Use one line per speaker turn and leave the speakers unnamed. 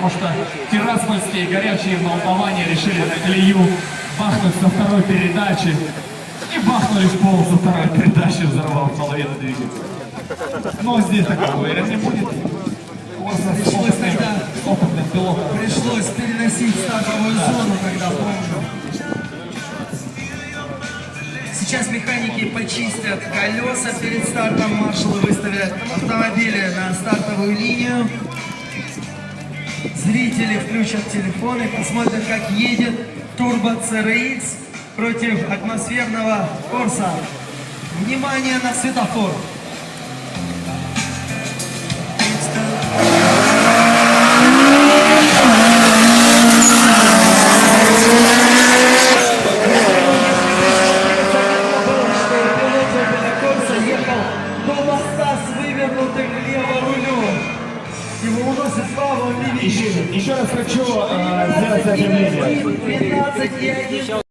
потому что тираспольские горячие молдаване решили на колею бахнуть со второй передачи. И бахнули в пол со второй передачи, взорвав половину двигателя. Но здесь такого уверен не будет.
Пришлось тогда-
опытным пилотом.
Пришлось переносить стартовую зону, когда помню. Сейчас механики почистят колеса перед стартом. Маршалы выставят автомобили на стартовую линию. Зрители включат телефоны, посмотрят, как едет Turbo CRX против атмосферного Корса. Внимание на светофор. Ехал до моста с вывернутым рулем. Видит.
Еще раз хочу э, сделать заявление.
12 и 1